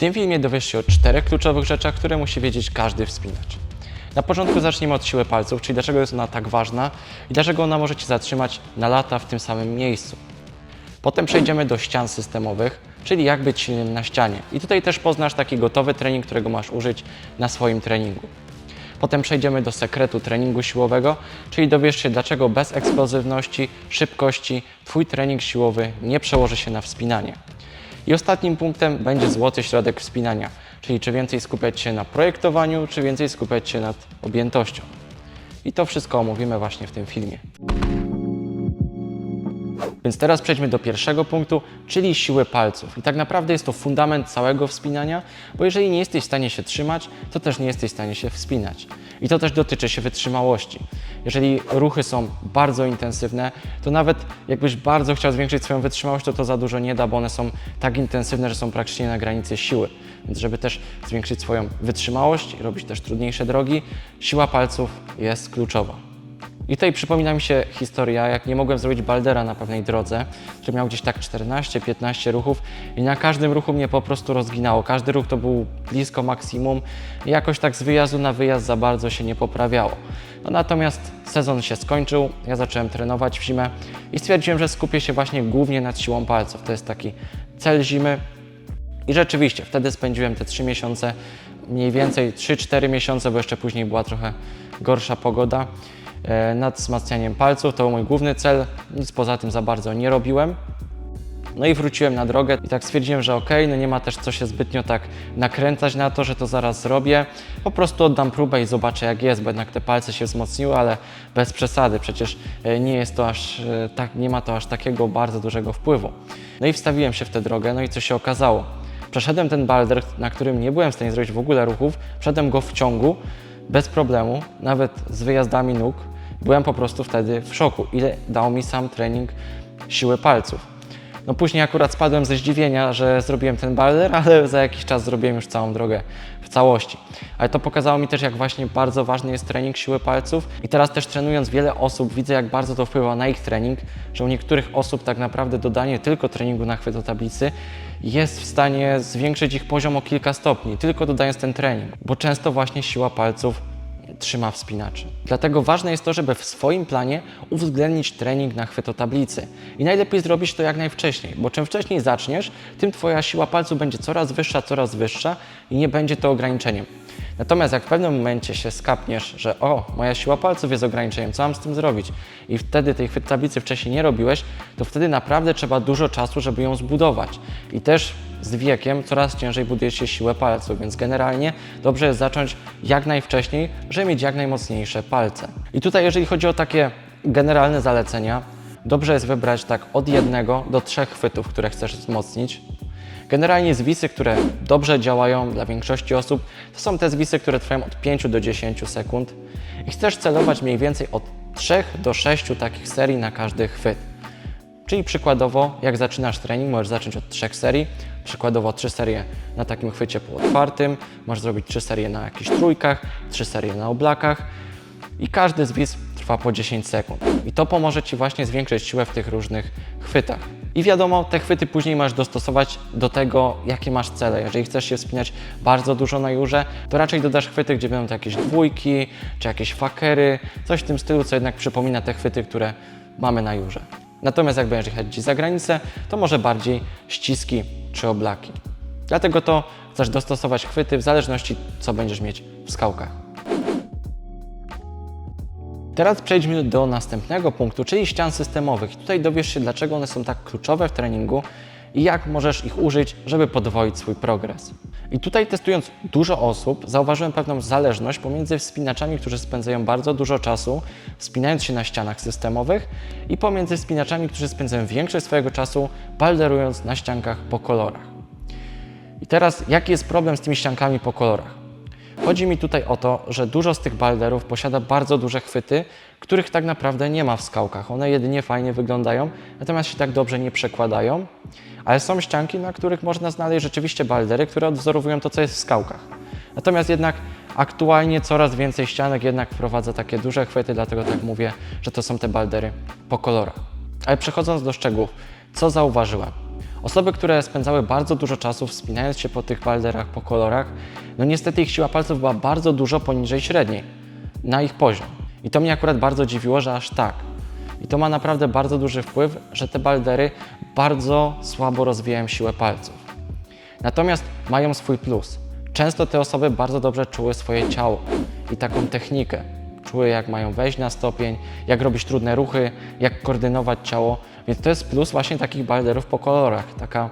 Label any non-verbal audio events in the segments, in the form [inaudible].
tym filmie dowiesz się o czterech kluczowych rzeczach, które musi wiedzieć każdy wspinacz. Na początku zacznijmy od siły palców, czyli dlaczego jest ona tak ważna i dlaczego ona może Cię zatrzymać na lata w tym samym miejscu. Potem przejdziemy do ścian systemowych, czyli jak być silnym na ścianie. I tutaj też poznasz taki gotowy trening, którego masz użyć na swoim treningu. Potem przejdziemy do sekretu treningu siłowego, czyli dowiesz się, dlaczego bez eksplozywności, szybkości Twój trening siłowy nie przełoży się na wspinanie. I ostatnim punktem będzie złoty środek wspinania, czyli czy więcej skupiać się na projektowaniu, czy więcej skupiać się nad objętością. I to wszystko omówimy właśnie w tym filmie. Więc teraz przejdźmy do pierwszego punktu, czyli siły palców. I tak naprawdę jest to fundament całego wspinania, bo jeżeli nie jesteś w stanie się trzymać, to też nie jesteś w stanie się wspinać. I to też dotyczy się wytrzymałości. Jeżeli ruchy są bardzo intensywne, to nawet jakbyś bardzo chciał zwiększyć swoją wytrzymałość, to to za dużo nie da, bo one są tak intensywne, że są praktycznie na granicy siły. Więc żeby też zwiększyć swoją wytrzymałość i robić też trudniejsze drogi, siła palców jest kluczowa. I tutaj przypomina mi się historia, jak nie mogłem zrobić baldera na pewnej drodze, że miał gdzieś tak 14-15 ruchów i na każdym ruchu mnie po prostu rozginało. Każdy ruch to był blisko maksimum i jakoś tak z wyjazdu na wyjazd za bardzo się nie poprawiało. No natomiast sezon się skończył, ja zacząłem trenować w zimę i stwierdziłem, że skupię się właśnie głównie nad siłą palców. To jest taki cel zimy, i rzeczywiście, wtedy spędziłem te 3 miesiące, mniej więcej 3-4 miesiące, bo jeszcze później była trochę gorsza pogoda, nad wzmacnianiem palców. To był mój główny cel, nic poza tym za bardzo nie robiłem. No i wróciłem na drogę i tak stwierdziłem, że okej, no nie ma też co się zbytnio tak nakręcać na to, że to zaraz zrobię. Po prostu oddam próbę i zobaczę jak jest, bo jednak te palce się wzmocniły, ale bez przesady. Przecież e, nie jest to aż e, tak, nie ma to aż takiego bardzo dużego wpływu. No i wstawiłem się w tę drogę, no i co się okazało? Przeszedłem ten balder, na którym nie byłem w stanie zrobić w ogóle ruchów, wszedłem go w ciągu, bez problemu, nawet z wyjazdami nóg. Byłem po prostu wtedy w szoku, ile dał mi sam trening siły palców. No później akurat spadłem ze zdziwienia, że zrobiłem ten balder, [laughs] ale za jakiś czas zrobiłem już całą drogę w całości. Ale to pokazało mi też, jak właśnie bardzo ważny jest trening siły palców. I teraz też trenując wiele osób, widzę, jak bardzo to wpływa na ich trening, że u niektórych osób tak naprawdę dodanie tylko treningu na chwyt do tablicy jest w stanie zwiększyć ich poziom o kilka stopni, tylko dodając ten trening, bo często właśnie siła palców trzyma wspinaczy. Dlatego ważne jest to, żeby w swoim planie uwzględnić trening na chwytotablicy. I najlepiej zrobić to jak najwcześniej, bo czym wcześniej zaczniesz, tym Twoja siła palców będzie coraz wyższa, coraz wyższa i nie będzie to ograniczeniem. Natomiast jak w pewnym momencie się skapniesz, że o, moja siła palców jest ograniczeniem, co mam z tym zrobić? I wtedy tej chwyt tablicy wcześniej nie robiłeś, to wtedy naprawdę trzeba dużo czasu, żeby ją zbudować. I też z wiekiem coraz ciężej buduje się siłę palców, więc generalnie dobrze jest zacząć jak najwcześniej, żeby mieć jak najmocniejsze palce. I tutaj jeżeli chodzi o takie generalne zalecenia, dobrze jest wybrać tak od jednego do trzech chwytów, które chcesz wzmocnić. Generalnie zwisy, które dobrze działają dla większości osób, to są te zwisy, które trwają od 5 do 10 sekund i chcesz celować mniej więcej od 3 do 6 takich serii na każdy chwyt. Czyli przykładowo, jak zaczynasz trening, możesz zacząć od trzech serii. Przykładowo trzy serie na takim chwycie półotwartym, możesz zrobić trzy serie na jakichś trójkach, trzy serie na oblakach i każdy zwis trwa po 10 sekund. I to pomoże Ci właśnie zwiększyć siłę w tych różnych chwytach. I wiadomo, te chwyty później masz dostosować do tego, jakie masz cele. Jeżeli chcesz się wspinać bardzo dużo na jurze, to raczej dodasz chwyty, gdzie będą to jakieś dwójki, czy jakieś fakery, coś w tym stylu, co jednak przypomina te chwyty, które mamy na jurze. Natomiast jak będziesz jechać gdzieś za granicę, to może bardziej ściski czy oblaki. Dlatego to chcesz dostosować chwyty w zależności, co będziesz mieć w skałkach. Teraz przejdźmy do następnego punktu, czyli ścian systemowych. Tutaj dowiesz się, dlaczego one są tak kluczowe w treningu i jak możesz ich użyć, żeby podwoić swój progres. I tutaj testując dużo osób, zauważyłem pewną zależność pomiędzy wspinaczami, którzy spędzają bardzo dużo czasu wspinając się na ścianach systemowych i pomiędzy wspinaczami, którzy spędzają większość swojego czasu balderując na ściankach po kolorach. I teraz jaki jest problem z tymi ściankami po kolorach? Chodzi mi tutaj o to, że dużo z tych balderów posiada bardzo duże chwyty, których tak naprawdę nie ma w skałkach. One jedynie fajnie wyglądają, natomiast się tak dobrze nie przekładają. Ale są ścianki, na których można znaleźć rzeczywiście baldery, które odwzorowują to, co jest w skałkach. Natomiast jednak aktualnie coraz więcej ścianek jednak wprowadza takie duże chwyty, dlatego tak mówię, że to są te baldery po kolorach. Ale przechodząc do szczegółów, co zauważyłem? Osoby, które spędzały bardzo dużo czasu wspinając się po tych balderach, po kolorach, no niestety ich siła palców była bardzo dużo poniżej średniej, na ich poziom. I to mnie akurat bardzo dziwiło, że aż tak. I to ma naprawdę bardzo duży wpływ, że te baldery bardzo słabo rozwijają siłę palców. Natomiast mają swój plus. Często te osoby bardzo dobrze czuły swoje ciało i taką technikę. Czuły, jak mają wejść na stopień, jak robić trudne ruchy, jak koordynować ciało. Więc to jest plus właśnie takich balderów po kolorach. Taka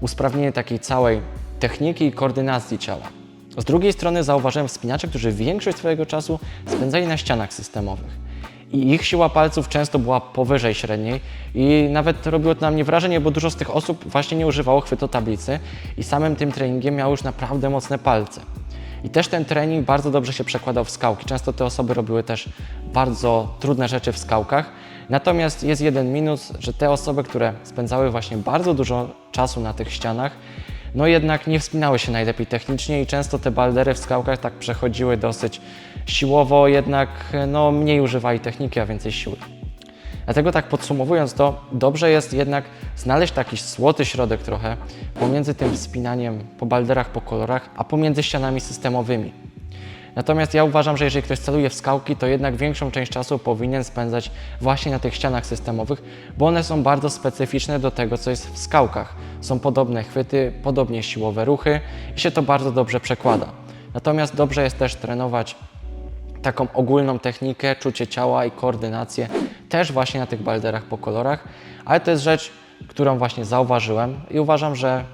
usprawnienie takiej całej techniki i koordynacji ciała. Z drugiej strony zauważyłem wspinaczy, którzy większość swojego czasu spędzali na ścianach systemowych i ich siła palców często była powyżej średniej i nawet robiło to na mnie wrażenie, bo dużo z tych osób właśnie nie używało chwytu tablicy i samym tym treningiem miało już naprawdę mocne palce. I też ten trening bardzo dobrze się przekładał w skałki. Często te osoby robiły też bardzo trudne rzeczy w skałkach. Natomiast jest jeden minus, że te osoby, które spędzały właśnie bardzo dużo czasu na tych ścianach, no jednak nie wspinały się najlepiej technicznie i często te baldery w skałkach tak przechodziły dosyć siłowo, jednak no, mniej używali techniki, a więcej siły. Dlatego tak podsumowując to, dobrze jest jednak znaleźć taki złoty środek trochę pomiędzy tym wspinaniem po balderach, po kolorach, a pomiędzy ścianami systemowymi. Natomiast ja uważam, że jeżeli ktoś celuje w skałki, to jednak większą część czasu powinien spędzać właśnie na tych ścianach systemowych, bo one są bardzo specyficzne do tego, co jest w skałkach. Są podobne chwyty, podobnie siłowe ruchy i się to bardzo dobrze przekłada. Natomiast dobrze jest też trenować taką ogólną technikę, czucie ciała i koordynację też właśnie na tych balderach po kolorach, ale to jest rzecz, którą właśnie zauważyłem i uważam, że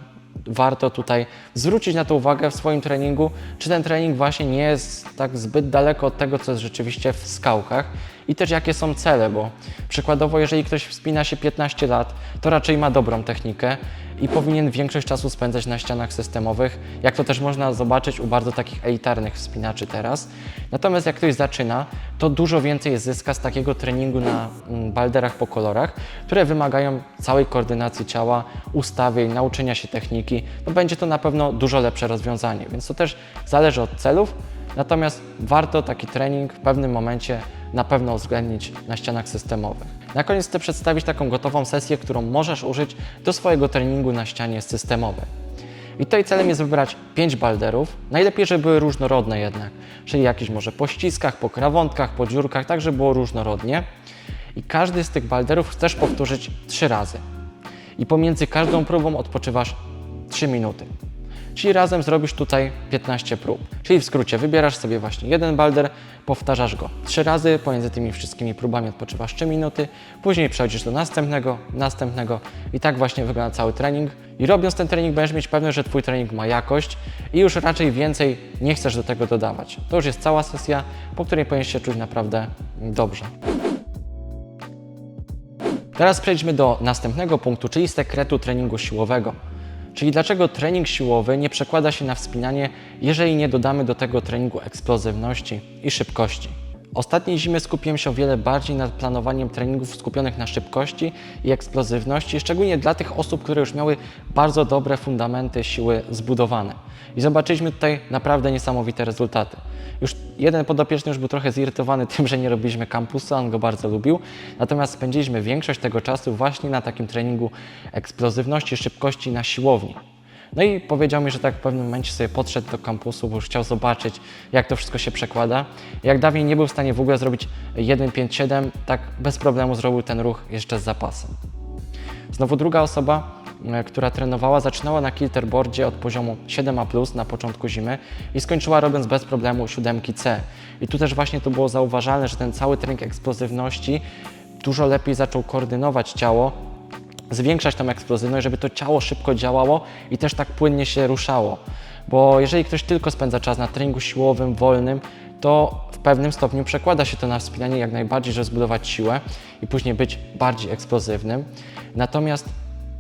warto tutaj zwrócić na to uwagę w swoim treningu, czy ten trening właśnie nie jest tak zbyt daleko od tego, co jest rzeczywiście w skałkach i też jakie są cele, bo przykładowo, jeżeli ktoś wspina się 15 lat, to raczej ma dobrą technikę i powinien większość czasu spędzać na ścianach systemowych, jak to też można zobaczyć u bardzo takich elitarnych wspinaczy teraz. Natomiast jak ktoś zaczyna, to dużo więcej zyska z takiego treningu na mm, balderach po kolorach, które wymagają całej koordynacji ciała, ustawień, nauczenia się techniki. No będzie to na pewno dużo lepsze rozwiązanie, więc to też zależy od celów. Natomiast warto taki trening w pewnym momencie na pewno uwzględnić na ścianach systemowych. Na koniec chcę przedstawić taką gotową sesję, którą możesz użyć do swojego treningu na ścianie systemowej. I tutaj celem jest wybrać 5 balderów, najlepiej, żeby były różnorodne jednak, czyli jakieś może po ściskach, po krawątkach, po dziurkach, tak żeby było różnorodnie. I każdy z tych balderów chcesz powtórzyć 3 razy. I pomiędzy każdą próbą odpoczywasz 3 minuty. Czyli razem zrobisz tutaj 15 prób. Czyli w skrócie wybierasz sobie właśnie jeden balder, powtarzasz go 3 razy, pomiędzy tymi wszystkimi próbami odpoczywasz 3 minuty, później przechodzisz do następnego, następnego i tak właśnie wygląda cały trening. I robiąc ten trening będziesz mieć pewność, że Twój trening ma jakość i już raczej więcej nie chcesz do tego dodawać. To już jest cała sesja, po której powinieneś się czuć naprawdę dobrze. Teraz przejdźmy do następnego punktu, czyli sekretu treningu siłowego. Czyli dlaczego trening siłowy nie przekłada się na wspinanie, jeżeli nie dodamy do tego treningu eksplozywności i szybkości. Ostatniej zimy skupiłem się o wiele bardziej nad planowaniem treningów skupionych na szybkości i eksplozywności, szczególnie dla tych osób, które już miały bardzo dobre fundamenty siły zbudowane. I zobaczyliśmy tutaj naprawdę niesamowite rezultaty. Już jeden podopieczny już był trochę zirytowany [laughs] tym, że nie robiliśmy kampusu, on go bardzo lubił. Natomiast spędziliśmy większość tego czasu właśnie na takim treningu eksplozywności, szybkości na siłowni. No i powiedział mi, że tak w pewnym momencie sobie podszedł do kampusu, bo już chciał zobaczyć, jak to wszystko się przekłada. Jak dawniej nie był w stanie w ogóle zrobić 1.5.7, tak bez problemu zrobił ten ruch jeszcze z zapasem. Znowu druga osoba, która trenowała, zaczynała na kilterboardzie od poziomu 7A+, na początku zimy i skończyła robiąc bez problemu 7C. I tu też właśnie to było zauważalne, że ten cały trening eksplozywności dużo lepiej zaczął koordynować ciało, zwiększać tą eksplozywność, żeby to ciało szybko działało i też tak płynnie się ruszało. Bo jeżeli ktoś tylko spędza czas na treningu siłowym, wolnym, to w pewnym stopniu przekłada się to na wspinanie jak najbardziej, żeby zbudować siłę i później być bardziej eksplozywnym. Natomiast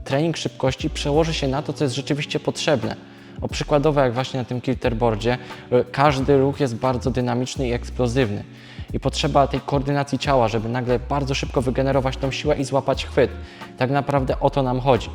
trening szybkości przełoży się na to, co jest rzeczywiście potrzebne. O przykładowo, jak właśnie na tym kilterboardzie, y, każdy ruch jest bardzo dynamiczny i eksplozywny. I potrzeba tej koordynacji ciała, żeby nagle bardzo szybko wygenerować tą siłę i złapać chwyt. Tak naprawdę o to nam chodzi.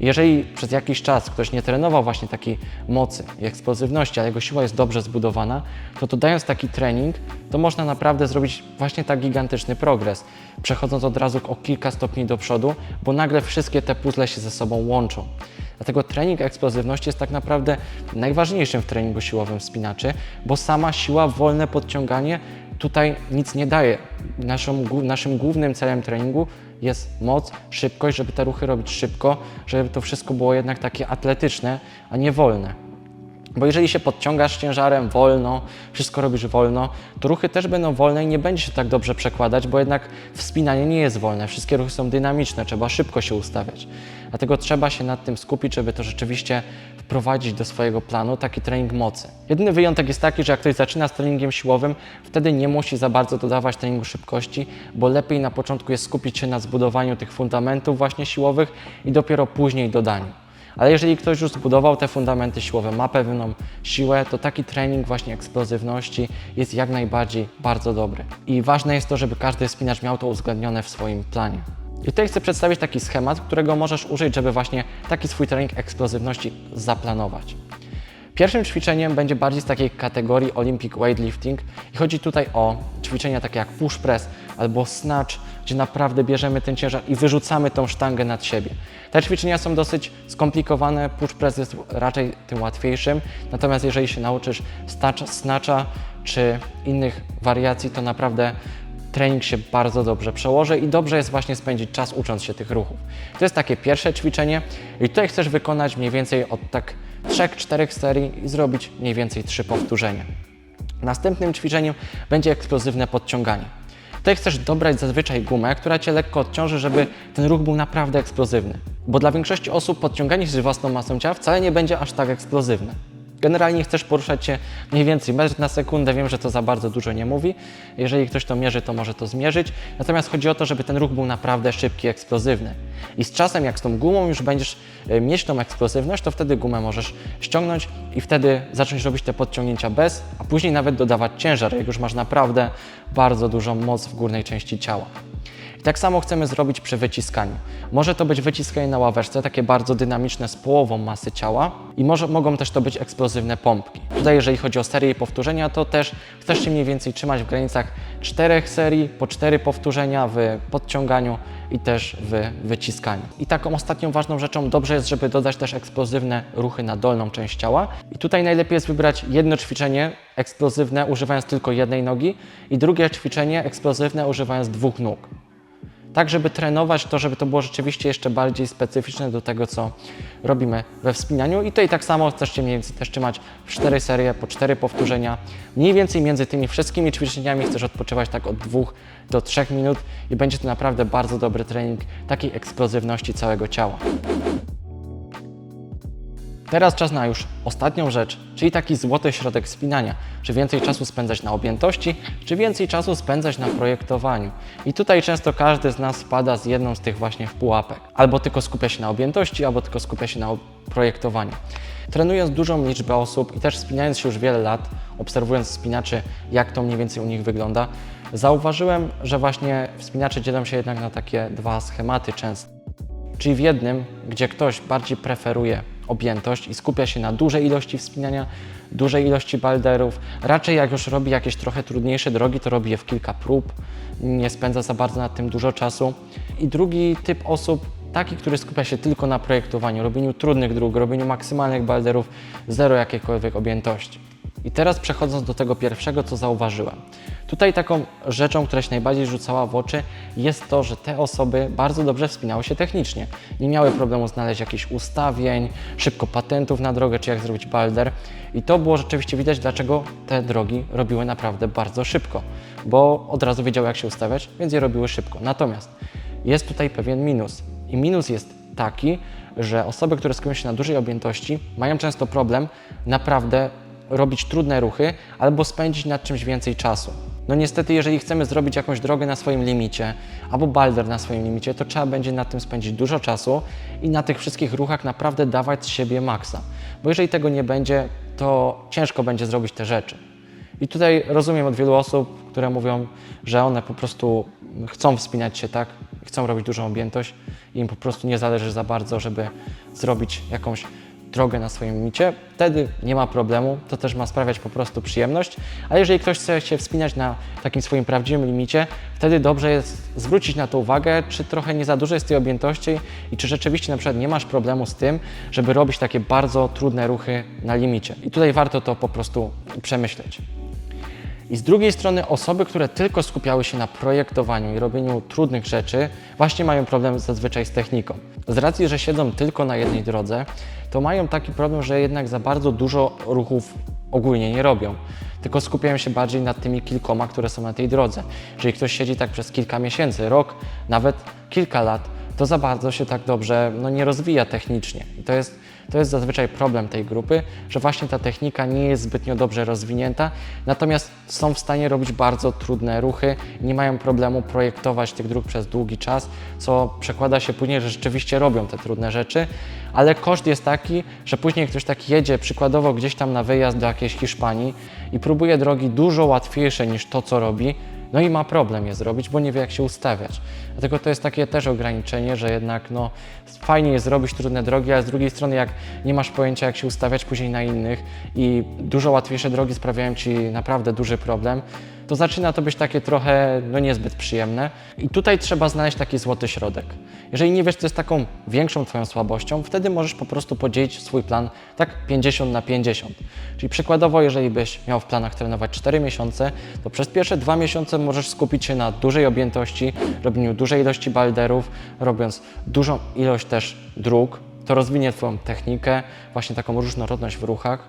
Jeżeli przez jakiś czas ktoś nie trenował właśnie takiej mocy i eksplozywności, ale jego siła jest dobrze zbudowana, to dodając taki trening, to można naprawdę zrobić właśnie tak gigantyczny progres, przechodząc od razu o kilka stopni do przodu, bo nagle wszystkie te puzzle się ze sobą łączą. Dlatego trening eksplozywności jest tak naprawdę najważniejszym w treningu siłowym wspinaczy, bo sama siła, wolne podciąganie tutaj nic nie daje. Naszym głównym celem treningu jest moc, szybkość, żeby te ruchy robić szybko, żeby to wszystko było jednak takie atletyczne, a nie wolne. Bo jeżeli się podciągasz ciężarem wolno, wszystko robisz wolno, to ruchy też będą wolne i nie będzie się tak dobrze przekładać, bo jednak wspinanie nie jest wolne. Wszystkie ruchy są dynamiczne, trzeba szybko się ustawiać. Dlatego trzeba się nad tym skupić, żeby to rzeczywiście wprowadzić do swojego planu taki trening mocy. Jedyny wyjątek jest taki, że jak ktoś zaczyna z treningiem siłowym, wtedy nie musi za bardzo dodawać treningu szybkości, bo lepiej na początku jest skupić się na zbudowaniu tych fundamentów właśnie siłowych i dopiero później dodaniu. Ale jeżeli ktoś już zbudował te fundamenty siłowe, ma pewną siłę, to taki trening właśnie eksplozywności jest jak najbardziej bardzo dobry. I ważne jest to, żeby każdy spinacz miał to uwzględnione w swoim planie. I tutaj chcę przedstawić taki schemat, którego możesz użyć, żeby właśnie taki swój trening eksplozywności zaplanować. Pierwszym ćwiczeniem będzie bardziej z takiej kategorii Olympic Weightlifting i chodzi tutaj o ćwiczenia takie jak push press albo snatch, gdzie naprawdę bierzemy ten ciężar i wyrzucamy tą sztangę nad siebie. Te ćwiczenia są dosyć skomplikowane, push press jest raczej tym łatwiejszym, natomiast jeżeli się nauczysz stacz- snatcha czy innych wariacji, to naprawdę trening się bardzo dobrze przełoży i dobrze jest właśnie spędzić czas ucząc się tych ruchów. To jest takie pierwsze ćwiczenie i tutaj chcesz wykonać mniej więcej od tak 3-4 serii i zrobić mniej więcej 3 powtórzenia. Następnym ćwiczeniem będzie eksplozywne podciąganie. Tutaj chcesz dobrać zazwyczaj gumę, która Cię lekko odciąży, żeby ten ruch był naprawdę eksplozywny. Bo dla większości osób podciąganie się z własną masą ciała wcale nie będzie aż tak eksplozywne. Generalnie chcesz poruszać się mniej więcej metr na sekundę. Wiem, że to za bardzo dużo nie mówi. Jeżeli ktoś to mierzy, to może to zmierzyć. Natomiast chodzi o to, żeby ten ruch był naprawdę szybki, eksplozywny. I z czasem, jak z tą gumą już będziesz e, mieć tą eksplozywność, to wtedy gumę możesz ściągnąć i wtedy zacząć robić te podciągnięcia bez, a później nawet dodawać ciężar, jak już masz naprawdę bardzo dużą moc w górnej części ciała. Tak samo chcemy zrobić przy wyciskaniu. Może to być wyciskanie na ławeczce, takie bardzo dynamiczne z połową masy ciała i może, mogą też to być eksplozywne pompki. Tutaj jeżeli chodzi o serię i powtórzenia, to też chcesz się mniej więcej trzymać w granicach czterech serii, po cztery powtórzenia w podciąganiu i też w wyciskaniu. I taką ostatnią ważną rzeczą dobrze jest, żeby dodać też eksplozywne ruchy na dolną część ciała. I tutaj najlepiej jest wybrać jedno ćwiczenie eksplozywne używając tylko jednej nogi i drugie ćwiczenie eksplozywne używając dwóch nóg tak żeby trenować to, żeby to było rzeczywiście jeszcze bardziej specyficzne do tego, co robimy we wspinaniu. I tutaj tak samo chcesz się mniej więcej też trzymać w cztery serie, po cztery powtórzenia. Mniej więcej między tymi wszystkimi ćwiczeniami chcesz odpoczywać tak od dwóch do trzech minut i będzie to naprawdę bardzo dobry trening takiej eksplozywności całego ciała. Teraz czas na już ostatnią rzecz, czyli taki złoty środek spinania. Czy więcej czasu spędzać na objętości, czy więcej czasu spędzać na projektowaniu. I tutaj często każdy z nas wpada z jedną z tych właśnie pułapek. Albo tylko skupia się na objętości, albo tylko skupia się na projektowaniu. Trenując dużą liczbę osób i też wspinając się już wiele lat, obserwując wspinaczy, jak to mniej więcej u nich wygląda, zauważyłem, że właśnie wspinacze dzielą się jednak na takie dwa schematy często. Czyli w jednym, gdzie ktoś bardziej preferuje objętość i skupia się na dużej ilości wspinania, dużej ilości balderów. Raczej jak już robi jakieś trochę trudniejsze drogi, to robi je w kilka prób, nie spędza za bardzo nad tym dużo czasu. I drugi typ osób, taki, który skupia się tylko na projektowaniu, robieniu trudnych dróg, robieniu maksymalnych balderów, zero jakiejkolwiek objętości. I teraz przechodząc do tego pierwszego, co zauważyłem. Tutaj taką rzeczą, która się najbardziej rzucała w oczy, jest to, że te osoby bardzo dobrze wspinały się technicznie. Nie miały problemu znaleźć jakichś ustawień, szybko patentów na drogę, czy jak zrobić balder. I to było rzeczywiście widać, dlaczego te drogi robiły naprawdę bardzo szybko, bo od razu wiedziały, jak się ustawiać, więc je robiły szybko. Natomiast jest tutaj pewien minus. I minus jest taki, że osoby, które skupiają się na dużej objętości, mają często problem naprawdę robić trudne ruchy albo spędzić nad czymś więcej czasu. No niestety, jeżeli chcemy zrobić jakąś drogę na swoim limicie albo balder na swoim limicie, to trzeba będzie nad tym spędzić dużo czasu i na tych wszystkich ruchach naprawdę dawać z siebie maksa. Bo jeżeli tego nie będzie, to ciężko będzie zrobić te rzeczy. I tutaj rozumiem od wielu osób, które mówią, że one po prostu chcą wspinać się tak, chcą robić dużą objętość. i im po prostu nie zależy za bardzo, żeby zrobić jakąś drogę na swoim limicie, wtedy nie ma problemu, to też ma sprawiać po prostu przyjemność, ale jeżeli ktoś chce się wspinać na takim swoim prawdziwym limicie, wtedy dobrze jest zwrócić na to uwagę, czy trochę nie za dużo jest tej objętości i czy rzeczywiście na przykład nie masz problemu z tym, żeby robić takie bardzo trudne ruchy na limicie. I tutaj warto to po prostu przemyśleć. I z drugiej strony osoby, które tylko skupiały się na projektowaniu i robieniu trudnych rzeczy, właśnie mają problem zazwyczaj z techniką. Z racji, że siedzą tylko na jednej drodze, to mają taki problem, że jednak za bardzo dużo ruchów ogólnie nie robią, tylko skupiają się bardziej nad tymi kilkoma, które są na tej drodze. Jeżeli ktoś siedzi tak przez kilka miesięcy, rok, nawet kilka lat, to za bardzo się tak dobrze no, nie rozwija technicznie. I to jest, to jest zazwyczaj problem tej grupy, że właśnie ta technika nie jest zbytnio dobrze rozwinięta, natomiast są w stanie robić bardzo trudne ruchy, nie mają problemu projektować tych dróg przez długi czas, co przekłada się później, że rzeczywiście robią te trudne rzeczy, ale koszt jest taki, że później ktoś tak jedzie przykładowo gdzieś tam na wyjazd do jakiejś Hiszpanii i próbuje drogi dużo łatwiejsze niż to, co robi, no i ma problem je zrobić, bo nie wie jak się ustawiać. Dlatego to jest takie też ograniczenie, że jednak no, fajnie jest zrobić trudne drogi, ale z drugiej strony jak nie masz pojęcia jak się ustawiać później na innych i dużo łatwiejsze drogi sprawiają Ci naprawdę duży problem, to zaczyna to być takie trochę no, niezbyt przyjemne. I tutaj trzeba znaleźć taki złoty środek. Jeżeli nie wiesz, co jest taką większą Twoją słabością, wtedy możesz po prostu podzielić swój plan tak 50 na 50. Czyli przykładowo, jeżeli byś miał w planach trenować 4 miesiące, to przez pierwsze 2 miesiące możesz skupić się na dużej objętości, robieniu dużej ilości balderów, robiąc dużą ilość też dróg. To rozwinie Twoją technikę, właśnie taką różnorodność w ruchach.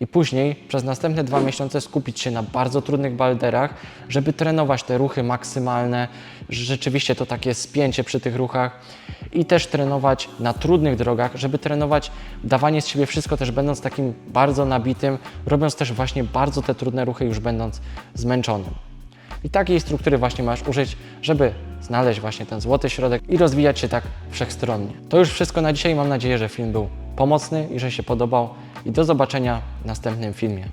I później przez następne dwa miesiące skupić się na bardzo trudnych balderach, żeby trenować te ruchy maksymalne, rzeczywiście to takie spięcie przy tych ruchach i też trenować na trudnych drogach, żeby trenować dawanie z siebie wszystko, też będąc takim bardzo nabitym, robiąc też właśnie bardzo te trudne ruchy, już będąc zmęczonym. I takiej struktury właśnie masz użyć, żeby znaleźć właśnie ten złoty środek i rozwijać się tak wszechstronnie. To już wszystko na dzisiaj. Mam nadzieję, że film był pomocny i że się podobał. I do zobaczenia w następnym filmie.